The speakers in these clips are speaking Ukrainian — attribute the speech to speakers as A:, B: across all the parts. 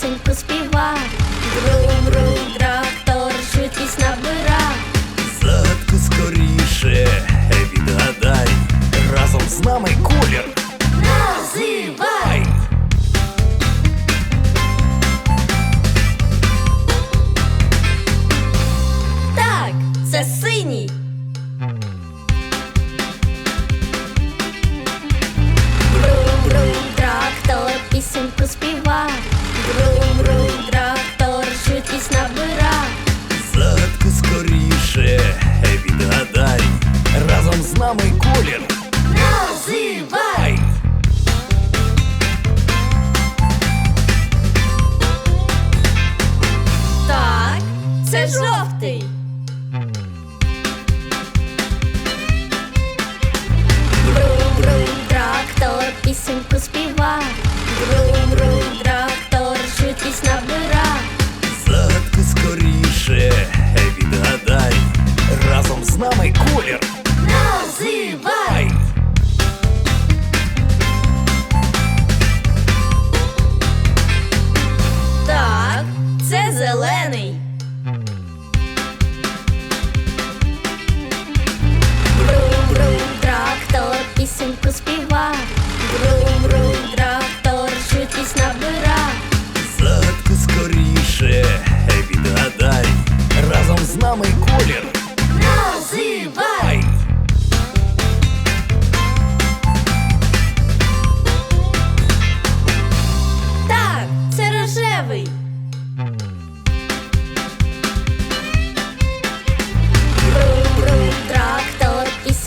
A: пісеньку співа. Брум-брум, трактор, швидкість набира.
B: Загадку скоріше відгадай. Разом з нами колір.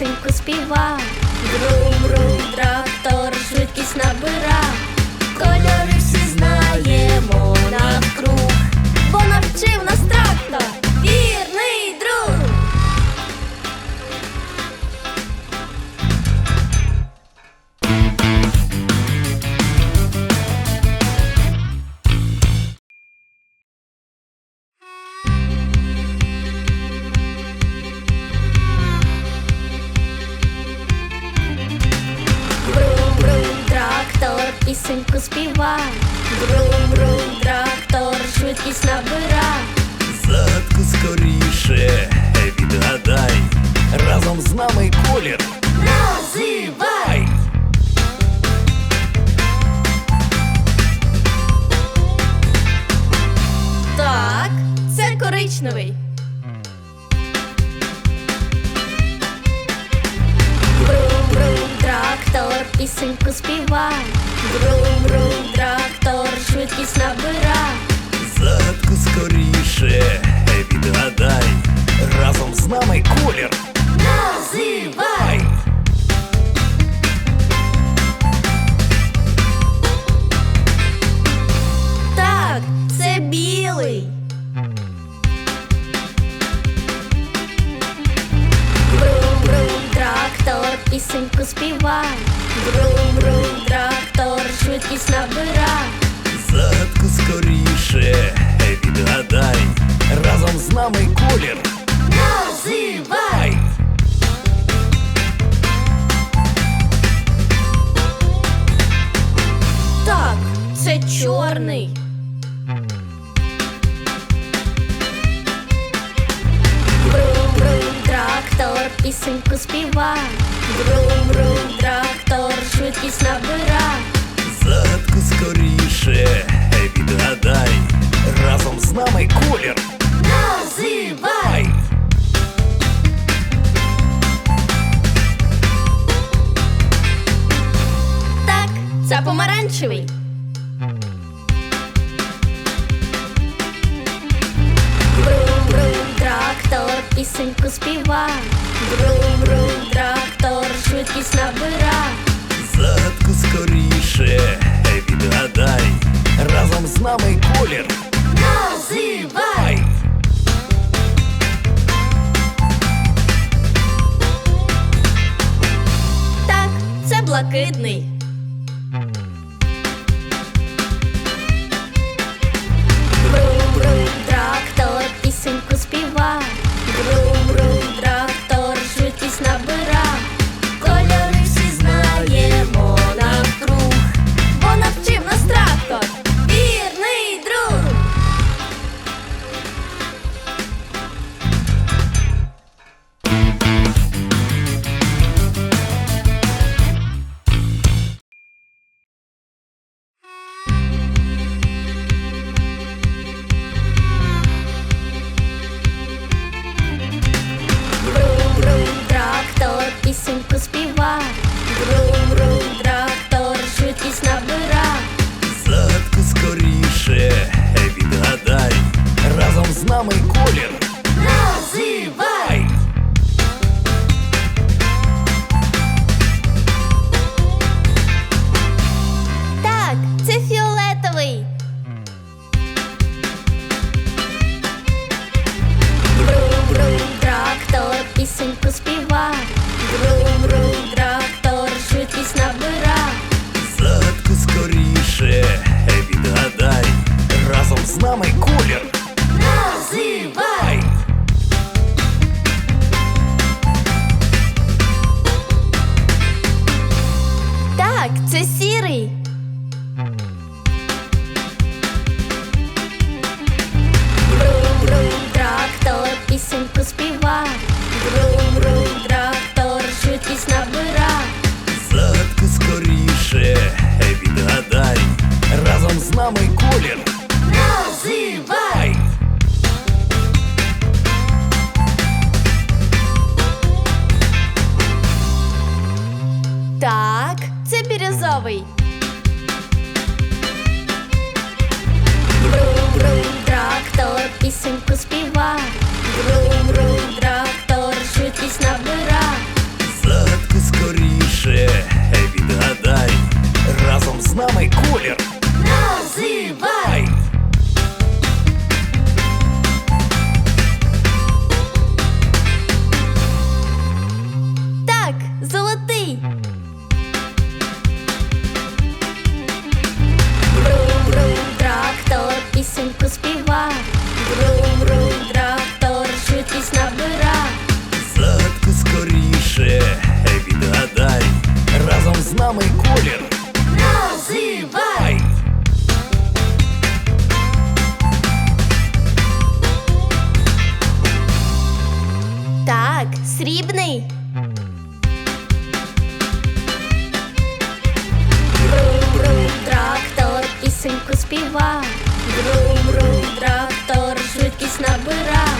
A: Пісеньку співа. Брум-брум, трактор, швидкість набира. Пісеньку співа. Брум-брум, трактор, швидкість набира.
B: Загадку скоріше відгадай. Разом з нами колір.
A: Називай! Так, це коричневий. Пісеньку співа. Брум-брум, трактор, швидкість набира.
B: Загадку скоріше відгадай. Разом з нами колір.
A: Пісеньку співай Брум-брум, трактор, швидкість набира.
B: Загадку скоріше відгадай. Разом з нами колір.
A: Пісеньку співа. Брум-брум, трактор, швидкість набира.
B: Загадку скоріше відгадай. Разом з нами колір.
A: Називай! Так, це помаранчевий. пісеньку співа, Брум-брум, трактор, швидкість набира.
B: Задку скоріше відгадай, разом з нами колір.
A: Називай! Так, це блакитний. Пісеньку співа. Брум-брум, Брум-брум, трактор, пісеньку співа. Брум-брум, трактор, швидкість набира.
B: Задку скоріше, відгадай, разом з нами колір.
A: Пісеньку співа. Брум-брум, трактор, швидкість набира.
B: Задку скоріше, відгадай, разом з нами колір.
A: Називай! Так, срібний. Брум-брум, трактор, пісеньку співа. Брум-брум, трактор, швидкість набира.